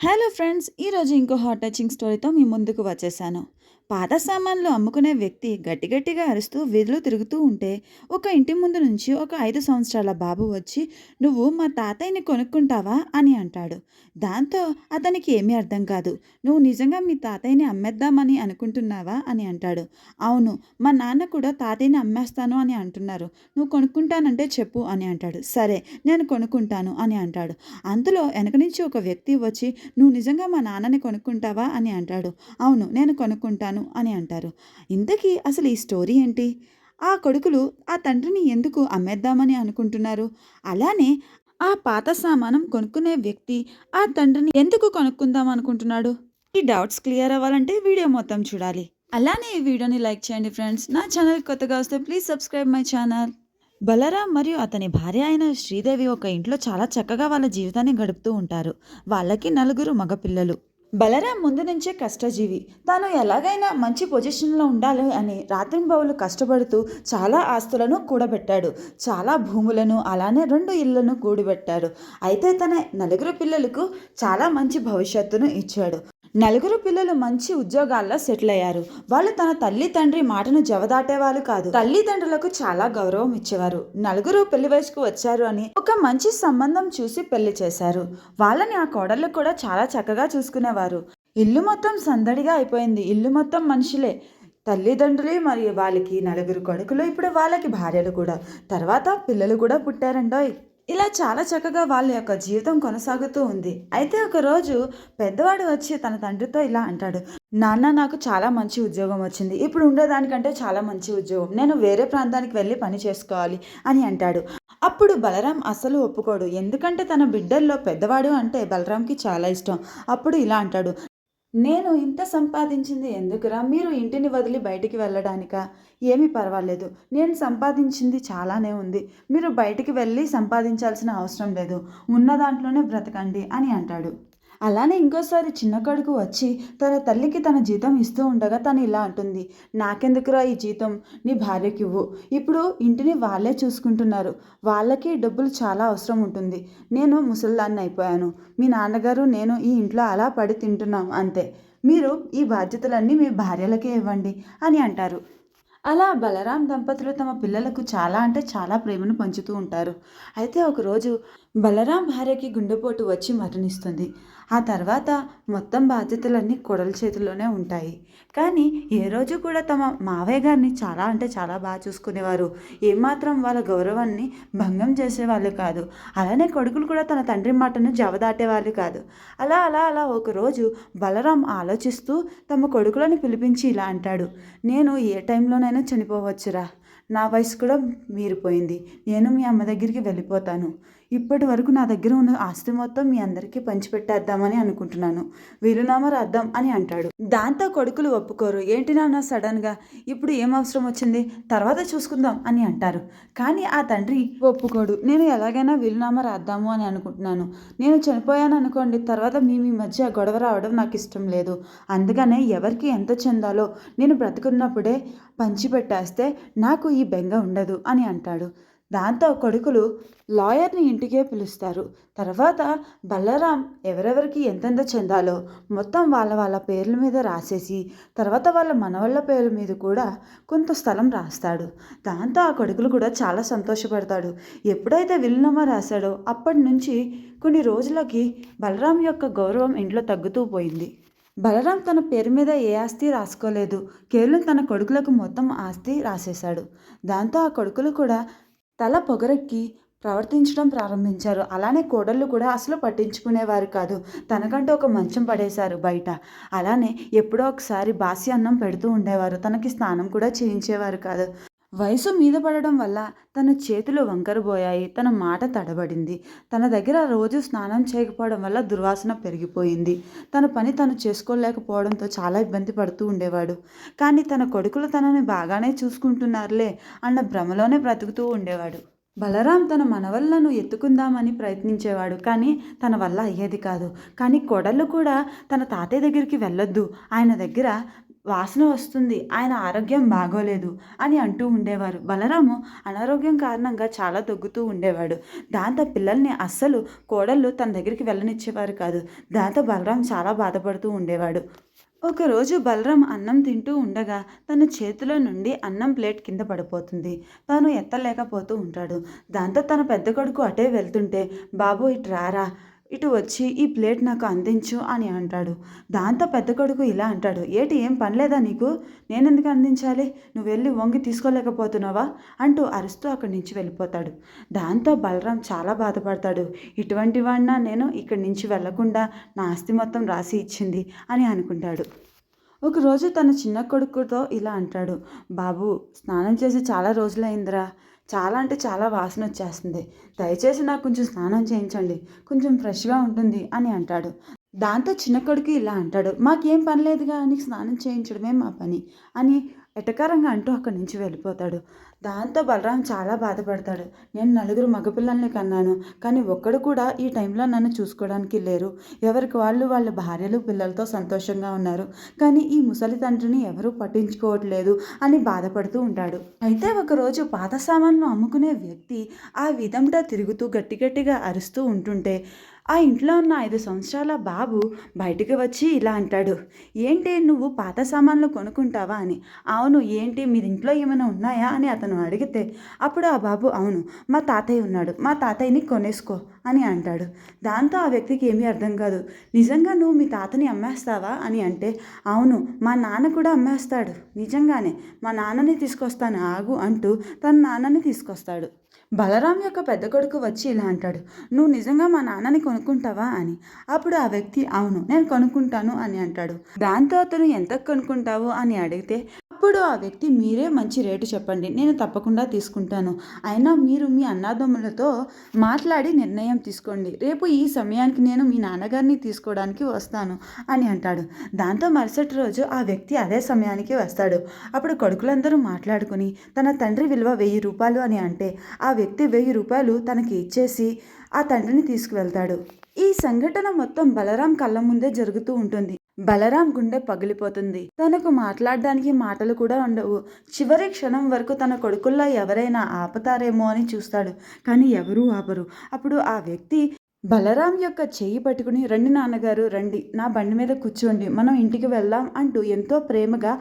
Hello friends ఈరోజు ఇంకో hot touching స్టోరీతో మీ ముందుకు వచ్చేసాను. పాత సామాన్లు అమ్ముకునే వ్యక్తి గట్టి గట్టిగా అరుస్తూ వీధిలో తిరుగుతూ ఉంటే ఒక ఇంటి ముందు నుంచి ఒక ఐదు సంవత్సరాల బాబు వచ్చి నువ్వు మా తాతయ్యని కొనుక్కుంటావా? అని అంటాడు. దాంతో అతనికి ఏమీ అర్థం కాదు. నువ్వు నిజంగా మీ తాతయ్యని అమ్మేద్దామని అనుకుంటున్నావా? అని అంటాడు. అవును మా నాన్న కూడా తాతయ్యని అమ్మేస్తాను అని అంటున్నారు. నువ్వు కొనుక్కుంటానంటే చెప్పు అని అంటాడు. సరే నేను కొనుక్కుంటాను అని అంటాడు. అందులో వెనక నుంచి ఒక వ్యక్తి వచ్చి నువ్వు నిజంగా మా నాన్నని కొనుక్కుంటావా? అని అంటాడు. అవును నేను కొనుక్కుంటాను అని అంటారు. ఇంతకీ అసలు ఈ స్టోరీ ఏంటి? ఆ కొడుకులు ఆ తండ్రిని ఎందుకు అమ్మేద్దామని అనుకుంటున్నారు? అలానే ఆ పాత సామానం కొనుక్కునే వ్యక్తి ఆ తండ్రిని ఎందుకు కొనుక్కుందాం అనుకుంటున్నాడు? ఈ డౌట్స్ క్లియర్ అవ్వాలంటే వీడియో మొత్తం చూడాలి. అలానే ఈ వీడియోని లైక్ చేయండి ఫ్రెండ్స్. నా ఛానల్ కొత్తగా వస్తే please subscribe my channel. Balaram మరియు అతని భార్య అయిన శ్రీదేవి ఒక ఇంట్లో చాలా చక్కగా వాళ్ళ జీవితాన్ని గడుపుతూ ఉంటారు. వాళ్ళకి నలుగురు మగపిల్లలు. బలరాం ముందు నుంచే కష్టజీవి. తాను ఎలాగైనా మంచి పొజిషన్లో ఉండాలి అని రాత్రింబావులు కష్టపడుతూ చాలా ఆస్తులను కూడబెట్టాడు. చాలా భూములను అలానే రెండు ఇళ్ళను కూడబెట్టాడు. అయితే తన నలుగురు పిల్లలకు చాలా మంచి భవిష్యత్తును ఇచ్చాడు. నలుగురు పిల్లలు మంచి ఉద్యోగాల్లో సెటిల్ అయ్యారు. వాళ్ళు తన తల్లి తండ్రి మాటను జవదాటేవాళ్ళు కాదు. తల్లిదండ్రులకు చాలా గౌరవం ఇచ్చేవారు. నలుగురు పెళ్ళి వయసుకు వచ్చారు అని ఒక మంచి సంబంధం చూసి పెళ్ళి చేశారు. వాళ్ళని ఆ కోడళ్ళు కూడా చాలా చక్కగా చూసుకునేవారు. ఇల్లు మొత్తం సందడిగా అయిపోయింది. ఇల్లు మొత్తం మనుషులే. తల్లిదండ్రులే మరియు వాళ్ళకి నలుగురు కొడుకులు ఇప్పుడు వాళ్ళకి భార్యలు కూడా. తర్వాత పిల్లలు కూడా పుట్టారండోయ్. ఇలా చాలా చక్కగా వాళ్ళ యొక్క జీవితం కొనసాగుతూ ఉంది. అయితే ఒకరోజు పెద్దవాడు వచ్చి తన తండ్రితో ఇలా అంటాడు నాన్న నాకు చాలా మంచి ఉద్యోగం వచ్చింది. ఇప్పుడు ఉండేదానికంటే చాలా మంచి ఉద్యోగం. నేను వేరే ప్రాంతానికి వెళ్ళి పని చేసుకోవాలి అని అంటాడు. అప్పుడు బలరాం అసలు ఒప్పుకోడు. ఎందుకంటే తన బిడ్డల్లో పెద్దవాడు అంటే బలరాంకి చాలా ఇష్టం. అప్పుడు ఇలా అంటాడు నేను ఇంత సంపాదించింది ఎందుకురా? మీరు ఇంటిని వదిలి బయటికి వెళ్ళడానికా? ఏమీ పర్వాలేదు. నేను సంపాదించింది చాలానే ఉంది. మీరు బయటికి వెళ్ళి సంపాదించాల్సిన అవసరం లేదు. ఉన్న దాంట్లోనే బ్రతకండి అని అంటాడు. అలానే ఇంకోసారి చిన్న కొడుకు వచ్చి తన తల్లికి తన జీతం ఇస్తూ ఉండగా తను ఇలా అంటుంది. నాకెందుకురా ఈ జీతం? నీ భార్యకి ఇవ్వు ఇప్పుడు ఇంటిని వాళ్ళే చూసుకుంటున్నారు. వాళ్ళకి డబ్బులు చాలా అవసరం ఉంటుంది. నేను ముసల్దాన్ని అయిపోయాను. మీ నాన్నగారు నేను ఈ ఇంట్లో అలా పడి తింటున్నాం అంతే. మీరు ఈ బాధ్యతలన్నీ మీ భార్యలకే ఇవ్వండి అని అంటారు. అలా బలరాం దంపతులు తమ పిల్లలకు చాలా అంటే చాలా ప్రేమను పంచుతూ ఉంటారు. అయితే ఒకరోజు బలరాం భార్యకి గుండెపోటు వచ్చి మరణిస్తుంది. ఆ తర్వాత మొత్తం బాధ్యతలన్నీ కొడల చేతిలోనే ఉంటాయి. కానీ ఏ రోజు కూడా తమ మావయ్య గారిని చాలా అంటే చాలా బాగా చూసుకునేవారు. ఏమాత్రం వాళ్ళ గౌరవాన్ని భంగం చేసేవాళ్ళు కాదు. అలానే కొడుకులు కూడా తన తండ్రి మాటను జవదాటేవాళ్ళు కాదు. అలా అలా అలా ఒకరోజు బలరాం ఆలోచిస్తూ తమ కొడుకులను పిలిపించి ఇలా అంటాడు. నేను ఏ టైంలోనైనా చనిపోవచ్చురా. నా వయసు కూడా మీరిపోయింది. నేను మీ అమ్మ దగ్గరికి వెళ్ళిపోతాను. ఇప్పటి వరకు నా దగ్గర ఉన్న ఆస్తి మొత్తం మీ అందరికీ పంచిపెట్టేద్దామని అనుకుంటున్నాను. వీలునామా రాద్దాం అని అంటాడు. దాంతో కొడుకులు ఒప్పుకోరు. ఏంటి నాన్న సడన్గా? ఇప్పుడు ఏం అవసరం వచ్చింది? తర్వాత చూసుకుందాం అని అంటారు. కానీ ఆ తండ్రి ఒప్పుకోడు. నేను ఎలాగైనా వీలునామా రాద్దాము అని అనుకుంటున్నాను. నేను చనిపోయాను అనుకోండి తర్వాత మీ మీ మధ్య గొడవ రావడం నాకు ఇష్టం లేదు. అందుకనే ఎవరికి ఎంత చెందాలో నేను బ్రతుకున్నప్పుడే పంచిపెట్టేస్తే నాకు ఈ బెంగ ఉండదు అని అంటాడు. దాంతో కొడుకులు లాయర్ని ఇంటికే పిలుస్తారు. తర్వాత బలరాం ఎవరెవరికి ఎంతెంత చెందాలో మొత్తం వాళ్ళ వాళ్ళ పేర్ల మీద రాసేసి తర్వాత వాళ్ళ మనవళ్ళ పేరు మీద కూడా కొంత స్థలం రాస్తాడు. దాంతో ఆ కొడుకులు కూడా చాలా సంతోషపడతాడు. ఎప్పుడైతే విల్నమ్మ రాశాడో అప్పటి నుంచి కొన్ని రోజులకి బలరాం యొక్క గౌరవం ఇంట్లో తగ్గుతూ పోయింది. బలరాం తన పేరు మీద ఏ ఆస్తి రాసుకోలేదు. కేవలం తన కొడుకులకు మొత్తం ఆస్తి రాసేశాడు. దాంతో ఆ కొడుకులు కూడా తల పొగరెక్కి ప్రవర్తించడం ప్రారంభించారు. అలానే కోడళ్ళు కూడా అసలు పట్టించుకునేవారు కాదు. తనకంటూ ఒక మంచం పడేశారు బయట. అలానే ఎప్పుడో ఒకసారి బాసి అన్నం పెడుతూ ఉండేవారు. తనకి స్నానం కూడా చేయించేవారు కాదు. వయసు మీద పడడం వల్ల తన చేతులు వంకరబోయాయి తన మాట తడబడింది. తన దగ్గర రోజు స్నానం చేయకపోవడం వల్ల దుర్వాసన పెరిగిపోయింది. తన పని తను చేసుకోలేకపోవడంతో చాలా ఇబ్బంది పడుతూ ఉండేవాడు. కానీ తన కొడుకులు తనని బాగానే చూసుకుంటున్నారులే అన్న భ్రమలోనే బ్రతుకుతూ ఉండేవాడు. బలరాం తన మనవళ్ళను ఎత్తుకుందామని ప్రయత్నించేవాడు కానీ తన వల్ల అయ్యేది కాదు. కానీ కోడళ్ళు కూడా తన తాతయ్య దగ్గరికి వెళ్ళొద్దు. ఆయన దగ్గర వాసన వస్తుంది ఆయన ఆరోగ్యం బాగోలేదు అని అంటూ ఉండేవారు. బలరాము అనారోగ్యం కారణంగా చాలా దగ్గుతూ ఉండేవాడు. దాంతో పిల్లల్ని అస్సలు కోడళ్ళు తన దగ్గరికి వెళ్ళనిచ్చేవారు కాదు. దాంతో బలరాం చాలా బాధపడుతూ ఉండేవాడు. ఒకరోజు బలరాం అన్నం తింటూ ఉండగా తన చేతిలో నుండి అన్నం ప్లేట్ కింద పడిపోతుంది. తాను ఎత్తలేకపోతూ ఉంటాడు. దాంతో తన పెద్ద కొడుకు అటే వెళ్తుంటే బాబు ఇటు రారా ఇటు వచ్చి ఈ ప్లేట్ నాకు అందించు అని అంటాడు. దాంతో పెద్ద కొడుకు ఇలా అంటాడు. ఏటి ఏం పనిలేదా నీకు? నేనెందుకు అందించాలి? నువ్వు వెళ్ళి వంగి తీసుకోలేకపోతున్నావా? అంటూ అరుస్తూ అక్కడి నుంచి వెళ్ళిపోతాడు. దాంతో బలరాం చాలా బాధపడతాడు. ఇటువంటి వాడినా నేను ఇక్కడి నుంచి వెళ్ళకుండా నా ఆస్తి మొత్తం రాసి ఇచ్చింది అని అనుకుంటాడు. ఒకరోజు తన చిన్న కొడుకుతో ఇలా అంటాడు. బాబు స్నానం చేసి చాలా రోజులైందిరా. చాలా అంటే చాలా వాసన వచ్చేస్తుంది. దయచేసి నాకు కొంచెం స్నానం చేయించండి. కొంచెం ఫ్రెష్గా ఉంటుంది అని అంటాడు. దాంతో చిన్న కొడుకు ఇలా అంటాడు. మాకేం పని లేదుగా నీకు స్నానం చేయించడమే మా పని అని ఎటకారంగా అంటూ అక్కడి నుంచి వెళ్ళిపోతాడు. దాంతో బలరాం చాలా బాధపడతాడు. నేను నలుగురు మగపిల్లల్ని కన్నాను కానీ ఒక్కడు కూడా ఈ టైంలో నన్ను చూసుకోవడానికి లేరు. ఎవరికి వాళ్ళు వాళ్ళ భార్యలు పిల్లలతో సంతోషంగా ఉన్నారు. కానీ ఈ ముసలి తండ్రిని ఎవరూ పట్టించుకోవట్లేదు అని బాధపడుతూ ఉంటాడు. అయితే ఒకరోజు పాత సామాన్లు అమ్ముకునే వ్యక్తి ఆ విధంగా తిరుగుతూ గట్టి గట్టిగా అరుస్తూ ఉంటుంటే ఆ ఇంట్లో ఉన్న ఐదు సంవత్సరాల బాబు బయటికి వచ్చి ఇలా అంటాడు ఏంటి నువ్వు పాత సామాన్లు కొనుక్కుంటావా? అని. అవును ఏంటి? మీరు ఇంట్లో ఏమైనా ఉన్నాయా? అని అతను అడిగితే అప్పుడు ఆ బాబు అవును మా తాతయ్య ఉన్నాడు మా తాతయ్యని కొనేసుకో అని అంటాడు. దాంతో ఆ వ్యక్తికి ఏమీ అర్థం కాదు. నిజంగా నువ్వు మీ తాతని అమ్మేస్తావా? అని అంటే అవును మా నాన్న కూడా అమ్మేస్తాడు నిజంగానే. మా నాన్నని తీసుకొస్తాను ఆగు అంటూ తన నాన్నని తీసుకొస్తాడు. బలరాం యొక్క పెద్ద కొడుకు వచ్చి ఇలా అంటాడు నువ్వు నిజంగా మా నాన్నని కొనుక్కుంటావా అని. అప్పుడు ఆ వ్యక్తి అవును నేను కొనుక్కుంటాను అని అంటాడు. దాంతో అతను ఎంత కొనుక్కుంటావు? అని అడిగితే అప్పుడు ఆ వ్యక్తి మీరే మంచి రేటు చెప్పండి. నేను తప్పకుండా తీసుకుంటాను. అయినా మీరు మీ అన్నాదమ్ములతో మాట్లాడి నిర్ణయం తీసుకోండి. రేపు ఈ సమయానికి నేను మీ నాన్నగారిని తీసుకోవడానికి వస్తాను అని అంటాడు. దాంతో మరుసటి రోజు ఆ వ్యక్తి అదే సమయానికి వస్తాడు. అప్పుడు కొడుకులందరూ మాట్లాడుకుని తన తండ్రి విలువ వెయ్యి రూపాయలు అని అంటే ఆ వ్యక్తి వెయ్యి రూపాయలు తనకి ఇచ్చేసి ఆ తండ్రిని తీసుకువెళ్తాడు. ఈ సంఘటన మొత్తం బలరాం కళ్ళ ముందే జరుగుతూ ఉంటుంది. బలరాం గుండె పగిలిపోతుంది. తనకు మాట్లాడడానికి మాటలు కూడా ఉండవు. చివరి క్షణం వరకు తన కొడుకుల్లో ఎవరైనా ఆపతారేమో అని చూస్తాడు. కానీ ఎవరూ ఆపరు. అప్పుడు ఆ వ్యక్తి బలరాం యొక్క చెయ్యి పట్టుకుని రండి నాన్నగారు రండి. నా బండి మీద కూర్చోండి. మనం ఇంటికి వెళ్దాం అంటూ ఎంతో ప్రేమగా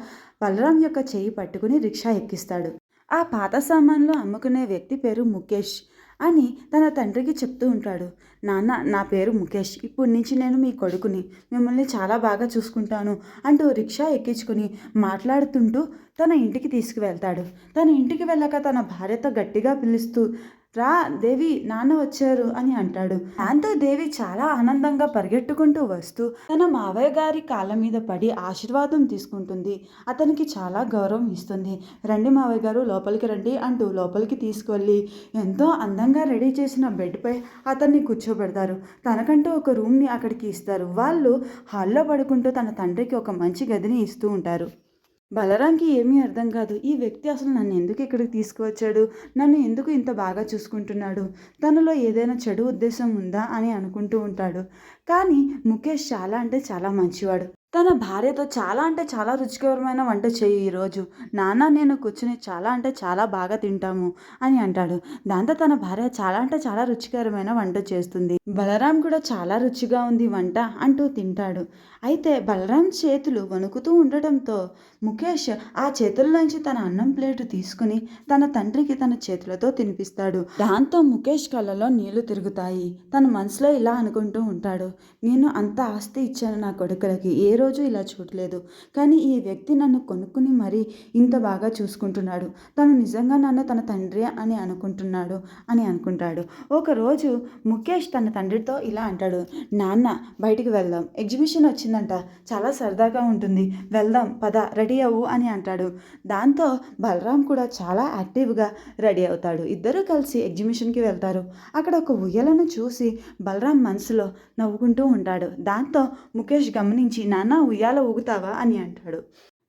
బలరాం యొక్క చెయ్యి పట్టుకుని రిక్షా ఎక్కిస్తాడు. ఆ పాత సామాన్లు అమ్ముకునే వ్యక్తి పేరు ముఖేష్. అని తన తండ్రికి చెప్తూ ఉంటాడు. నాన్న నా పేరు ముఖేష్. ఇప్పటి నుంచి నేను మీ కొడుకుని. మిమ్మల్ని చాలా బాగా చూసుకుంటాను అంటూ రిక్షా ఎక్కించుకుని మాట్లాడుతుంటూ తన ఇంటికి తీసుకువెళ్తాడు. తన ఇంటికి వెళ్ళాక తన భార్యతో గట్టిగా పిలుస్తూ రా దేవి నాన్న వచ్చారు అని అంటాడు. దాంతో దేవి చాలా ఆనందంగా పరిగెట్టుకుంటూ వస్తూ తన మావయ్య గారి కాళ్ళ మీద పడి ఆశీర్వాదం తీసుకుంటుంది. అతనికి చాలా గౌరవం ఇస్తుంది. రండి మావయ్య గారు లోపలికి రండి అంటూ లోపలికి తీసుకువెళ్ళి ఎంతో అందంగా రెడీ చేసిన బెడ్పై అతన్ని కూర్చోబెడతారు. తనకంటూ ఒక రూమ్ని అక్కడికి ఇస్తారు. వాళ్ళు హాల్లో పడుకుంటూ తన తండ్రికి ఒక మంచి గదిని ఇస్తూ ఉంటారు. బలరాంకి ఏమీ అర్థం కాదు. ఈ వ్యక్తి అసలు నన్ను ఎందుకు ఇక్కడికి తీసుకువచ్చాడు? నన్ను ఎందుకు ఇంత బాగా చూసుకుంటున్నాడు? తనలో ఏదైనా చెడు ఉద్దేశం ఉందా అని అనుకుంటూ ఉంటాడు. కానీ ముఖేష్ చాలా అంటే చాలా మంచివాడు. తన భార్యతో చాలా అంటే చాలా రుచికరమైన వంట చేయి ఈరోజు. నాన్న నేను కూర్చుని చాలా అంటే చాలా బాగా తింటాము అని అంటాడు. దాంతో తన భార్య చాలా అంటే చాలా రుచికరమైన వంట చేస్తుంది. బలరాం కూడా చాలా రుచిగా ఉంది వంట అంటూ తింటాడు. అయితే బలరాం చేతులు వణుకుతూ ఉండటంతో ముఖేష్ ఆ చేతుల్లోంచి తన అన్నం ప్లేటు తీసుకుని తన తండ్రికి తన చేతులతో తినిపిస్తాడు. దాంతో ముఖేష్ కళ్ళలో నీళ్ళు తిరుగుతాయి. తన మనసులో ఇలా అనుకుంటూ ఉంటాడు. నేను అంత ఆస్తి ఇచ్చాను నా కొడుకులకి. ఏ రోజు ఇలా చూడలేదు. కానీ ఈ వ్యక్తి నన్ను కొనుక్కుని మరీ ఇంత బాగా చూసుకుంటున్నాడు. తను నిజంగా నన్ను తన తండ్రి అని అనుకుంటున్నాడు అని అనుకుంటాడు. ఒకరోజు ముఖేష్ తన తండ్రితో ఇలా అంటాడు. నాన్న బయటికి వెళ్దాం. ఎగ్జిబిషన్ వచ్చిందంట. చాలా సరదాగా ఉంటుంది. వెళ్దాం పద రెడీ అవ్వు అని అంటాడు. దాంతో బలరాం కూడా చాలా యాక్టివ్గా రెడీ అవుతాడు. ఇద్దరూ కలిసి ఎగ్జిబిషన్కి వెళ్తారు. అక్కడ ఒక ఉయ్యలను చూసి బలరాం మనసులో నవ్వుకుంటూ ఉంటాడు. దాంతో ముఖేష్ గమనించి నాన్న ఉయ్యాల ఊగుతావా? అని అంటాడు.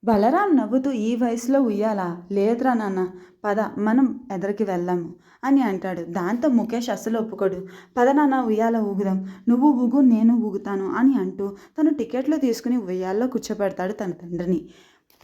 బలరాం నవ్వుతూ ఈ వయసులో ఉయ్యాలా? లేదురా నాన్న పద మనం ఎదరికి వెళ్దాము అని అంటాడు. దాంతో ముఖేష్ అస్సలు ఒప్పుకోడు. పద నాన్న ఉయ్యాల ఊగుదాం. నువ్వు ఊగు నేను ఊగుతాను అని అంటూ తను టికెట్లు తీసుకుని ఉయ్యాల్లో కూర్చోబెడతాడు తన తండ్రిని.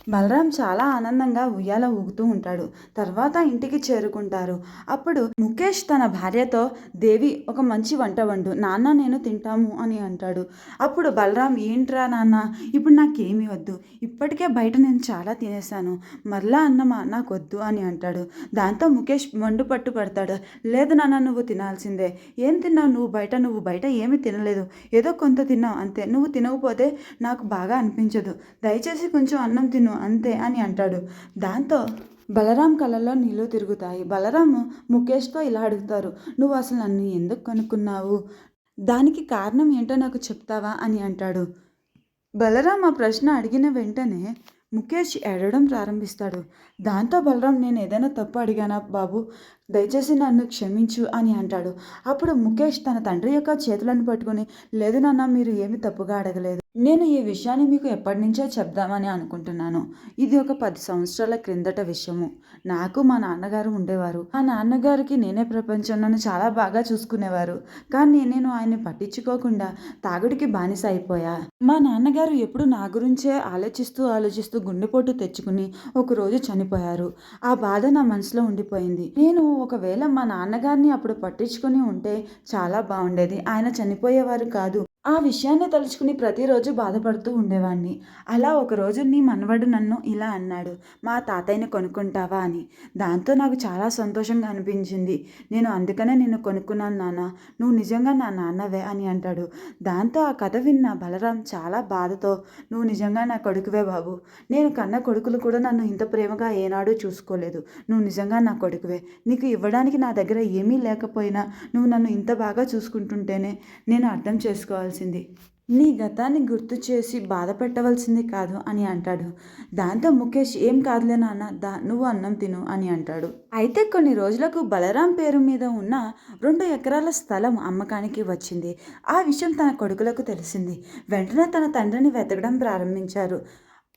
బలరాం చాలా ఆనందంగా ఉయ్యాల ఊగుతూ ఉంటాడు. తర్వాత ఇంటికి చేరుకుంటారు. అప్పుడు ముఖేష్ తన భార్యతో దేవి ఒక మంచి వంట వండు. నాన్న నేను తింటాము అని అంటాడు. అప్పుడు బలరాం ఏంట్రా నాన్న? ఇప్పుడు నాకేమీ వద్దు. ఇప్పటికే బయట నేను చాలా తినేసాను మరలా అన్నమా? నాకు వద్దు అని అంటాడు. దాంతో ముఖేష్ మండు పట్టు పడతాడు. లేదు నాన్న నువ్వు తినాల్సిందే. ఏం తిన్నావు నువ్వు బయట? నువ్వు బయట ఏమీ తినలేదు. ఏదో కొంత తిన్నావు అంతే. నువ్వు తినకపోతే నాకు బాగా అనిపించదు. దయచేసి కొంచెం అన్నం తిను. అంతే అని అంటాడు. దాంతో బలరాం కళ్ళల్లో నీళ్ళు తిరుగుతాయి. బలరాము ముఖేష్తో ఇలా అడుగుతారు నువ్వు అసలు నన్ను ఎందుకు కనుక్కున్నావు? దానికి కారణం ఏంటో నాకు చెప్తావా? అని అంటాడు. బలరాం ఆ ప్రశ్న అడిగిన వెంటనే ముఖేష్ ఏడవడం ప్రారంభిస్తాడు. దాంతో బలరాం నేను ఏదైనా తప్పు అడిగానా బాబు? దయచేసి నన్ను క్షమించు అని అంటాడు. అప్పుడు ముఖేష్ తన తండ్రి యొక్క చేతులను పట్టుకుని లేదు నాన్న మీరు ఏమి తప్పుగా అడగలేదు. నేను ఈ విషయాన్ని మీకు ఎప్పటి నుంచో చెప్దామని అనుకుంటున్నాను. ఇది ఒక పది సంవత్సరాల క్రిందట విషయము. నాకు మా నాన్నగారు ఉండేవారు. ఆ నాన్నగారికి నేనే ప్రపంచం నన్ను చాలా బాగా చూసుకునేవారు. కానీ నేను ఆయన్ని పట్టించుకోకుండా తాగుడికి బానిస అయిపోయా. మా నాన్నగారు ఎప్పుడు నా గురించే ఆలోచిస్తూ ఆలోచిస్తూ గుండెపోటు తెచ్చుకుని ఒకరోజు చనిపోయారు. ఆ బాధ నా మనసులో ఉండిపోయింది. నేను ఒకవేళ మా నాన్నగారిని అప్పుడు పట్టించుకుని ఉంటే చాలా బాగుండేది. ఆయన చనిపోయేవారు కాదు. ఆ విషయాన్ని తలుచుకుని ప్రతిరోజు బాధపడుతూ ఉండేవాడిని అలా ఒకరోజు నీ మనవడు నన్ను ఇలా అన్నాడు మా తాతయ్యని కొనుక్కుంటావా? అని. దాంతో నాకు చాలా సంతోషంగా అనిపించింది. నేను అందుకనే నిన్ను కొనుక్కున్నాను నాన్న నువ్వు నిజంగా నా నాన్నవే? అని అంటాడు. దాంతో ఆ కథ విన్న బలరాం చాలా బాధతో నువ్వు నిజంగా నా కొడుకువే బాబు. నేను కన్న కొడుకులు కూడా నన్ను ఇంత ప్రేమగా ఏనాడూ చూసుకోలేదు. నువ్వు నిజంగా నా కొడుకువే. నీకు ఇవ్వడానికి నా దగ్గర ఏమీ లేకపోయినా నువ్వు నన్ను ఇంత బాగా చూసుకుంటుంటేనే నేను అర్థం చేసుకోవాలి చేసుకోవాల్సింది నీ గతాన్ని గుర్తు చేసి బాధ పెట్టవలసింది కాదు అని అంటాడు. దాంతో ముఖేష్ ఏం కాదులే నాన్న దా నువ్వు అన్నం తిను అని అంటాడు. అయితే కొన్ని రోజులకు బలరాం పేరు మీద ఉన్న రెండు ఎకరాల స్థలం అమ్మకానికి వచ్చింది. ఆ విషయం తన కొడుకులకు తెలిసింది. వెంటనే తన తండ్రిని వెతకడం ప్రారంభించారు.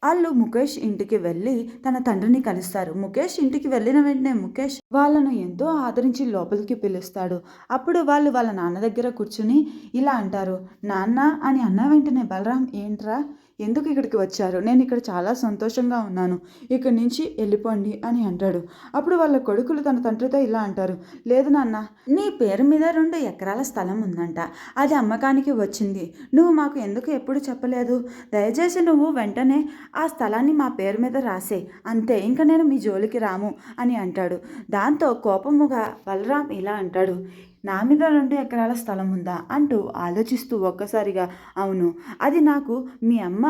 వాళ్ళు ముఖేష్ ఇంటికి వెళ్ళి తన తండ్రిని కలుస్తారు. ముఖేష్ ఇంటికి వెళ్ళిన వెంటనే ముఖేష్ వాళ్ళను ఎంతో ఆదరించి లోపలికి పిలుస్తాడు. అప్పుడు వాళ్ళు వాళ్ళ నాన్న దగ్గర కూర్చుని ఇలా అంటారు నాన్న అని అన్న వెంటనే బలరాం ఏంట్రా? ఎందుకు ఇక్కడికి వచ్చారు? నేను ఇక్కడ చాలా సంతోషంగా ఉన్నాను. ఇక్కడి నుంచి వెళ్ళిపోండి అని అంటాడు. అప్పుడు వాళ్ళ కొడుకులు తన తండ్రితో ఇలా అంటారు. లేదు నాన్న నీ పేరు మీద రెండు ఎకరాల స్థలం ఉందంట. అది అమ్మకానికి వచ్చింది. నువ్వు మాకు ఎందుకు ఎప్పుడు చెప్పలేదు? దయచేసి నువ్వు వెంటనే ఆ స్థలాన్ని మా పేరు మీద రాసే. అంతే ఇంకా నేను మీ జోలికి రాము అని అంటాడు. దాంతో కోపముగా బలరాం ఇలా అంటాడు. నా మీద రెండు ఎకరాల స్థలం ఉందా అంటూ ఆలోచిస్తూ ఒక్కసారిగా అవును అది నాకు మీ అమ్మ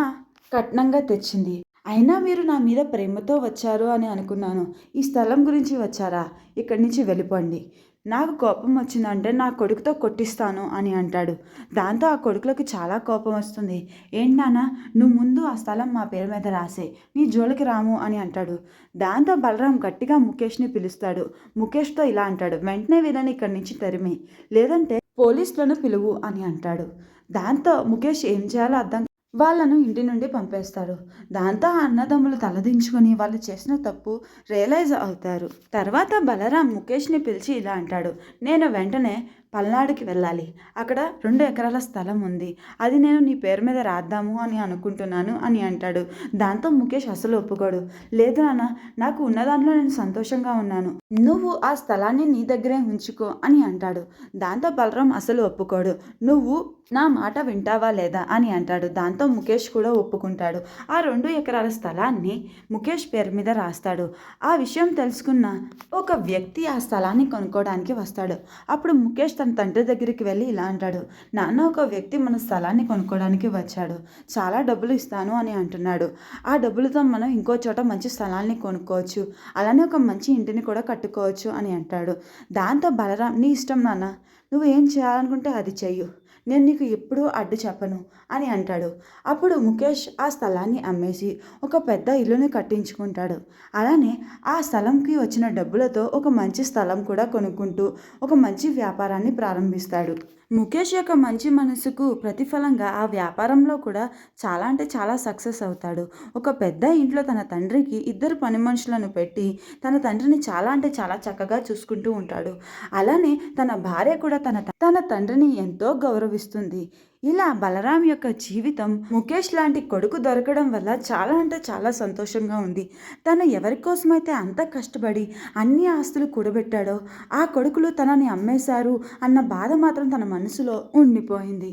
కట్నంగా తెచ్చింది. అయినా మీరు నా మీద ప్రేమతో వచ్చారు అని అనుకున్నాను. ఈ స్థలం గురించి వచ్చారా? ఇక్కడి నుంచి వెళ్ళిపోండి. నాకు కోపం వచ్చిందంటే నా కొడుకుతో కొట్టిస్తాను అని అంటాడు. దాంతో ఆ కొడుకులకు చాలా కోపం వస్తుంది. ఏంటి నాన్న నువ్వు ముందు ఆ స్థలం మా పేరు మీద రాసే నీ జోలికి రాము అని అంటాడు. దాంతో బలరాం గట్టిగా ముఖేష్ని పిలుస్తాడు. ముఖేష్తో ఇలా అంటాడు. వెంటనే వీళ్ళని ఇక్కడి నుంచి తరిమి లేదంటే పోలీసులను పిలువు అని అంటాడు. దాంతో ముఖేష్ ఏం చేయాలో అర్థం వాళ్ళను ఇంటి నుండి పంపేస్తాడు దాంతో ఆ అన్నదమ్ములు తలదించుకొని వాళ్ళు చేసిన తప్పు రియలైజ్ అవుతారు. తర్వాత బలరాం ముఖేష్ని పిలిచి ఇలా అంటాడు. నేను వెంటనే పల్నాడుకి వెళ్ళాలి. అక్కడ రెండు ఎకరాల స్థలం ఉంది. అది నేను నీ పేరు మీద రాద్దాము అని అనుకుంటున్నాను అని అంటాడు. దాంతో ముఖేష్ అసలు ఒప్పుకోడు. లేదు నాన్న నాకు ఉన్న దాంట్లో నేను సంతోషంగా ఉన్నాను. నువ్వు ఆ స్థలాన్ని నీ దగ్గరే ఉంచుకో అని అంటాడు. దాంతో బలరాం అసలు ఒప్పుకోడు. నువ్వు నా మాట వింటావా లేదా అని అంటాడు. దాంతో ముఖేష్ కూడా ఒప్పుకుంటాడు. ఆ రెండు ఎకరాల స్థలాన్ని ముఖేష్ పేరు మీద రాస్తాడు. ఆ విషయం తెలుసుకున్న ఒక వ్యక్తి ఆ స్థలాన్ని కొనుక్కోవడానికి వస్తాడు. అప్పుడు ముఖేష్ తన తండ్రి దగ్గరికి వెళ్ళి ఇలా అంటాడు నాన్న ఒక వ్యక్తి మన స్థలాన్ని కొనుక్కోవడానికి వచ్చాడు. చాలా డబ్బులు ఇస్తాను అని అంటున్నాడు. ఆ డబ్బులతో మనం ఇంకో చోట మంచి స్థలాన్ని కొనుక్కోవచ్చు. అలానే ఒక మంచి ఇంటిని కూడా కట్టుకోవచ్చు అని అంటాడు. దాంతో బలరాం నీ ఇష్టం నాన్న. నువ్వు ఏం చేయాలనుకుంటే అది చెయ్యు. నేను నీకు ఎప్పుడూ అడ్డు చెప్పను అని అంటాడు. అప్పుడు ముఖేష్ ఆ స్థలాన్ని అమ్మేసి ఒక పెద్ద ఇల్లుని కట్టించుకుంటాడు. అలానే ఆ స్థలంకి వచ్చిన డబ్బులతో ఒక మంచి స్థలం కూడా కొనుక్కుంటూ ఒక మంచి వ్యాపారాన్ని ప్రారంభిస్తాడు. ముఖేష్ యొక్క మంచి మనసుకు ప్రతిఫలంగా ఆ వ్యాపారంలో కూడా చాలా అంటే చాలా సక్సెస్ అవుతాడు. ఒక పెద్ద ఇంట్లో తన తండ్రికి ఇద్దరు పని మనుషులను పెట్టి తన తండ్రిని చాలా అంటే చాలా చక్కగా చూసుకుంటూ ఉంటాడు. అలానే తన భార్య కూడా తన తన తండ్రిని ఎంతో గౌరవిస్తుంది ఇలా బలరాం యొక్క జీవితం ముఖేష్ లాంటి కొడుకు దొరకడం వల్ల చాలా అంటే చాలా సంతోషంగా ఉంది. తను ఎవరి కోసమైతే అంత కష్టపడి అన్ని ఆస్తులు కూడబెట్టాడో ఆ కొడుకులు తనని అమ్మేశారు అన్న బాధ మాత్రం తన మనసులో ఉండిపోయింది.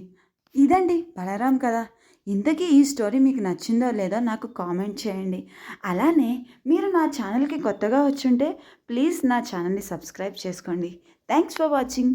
ఇదండి బలరాం కదా ఇంతకీ ఈ స్టోరీ మీకు నచ్చిందో లేదో నాకు కామెంట్ చేయండి. అలానే మీరు నా ఛానల్కి కొత్తగా వచ్చుంటే ప్లీజ్ నా ఛానల్ని సబ్స్క్రైబ్ చేసుకోండి. Thanks for watching.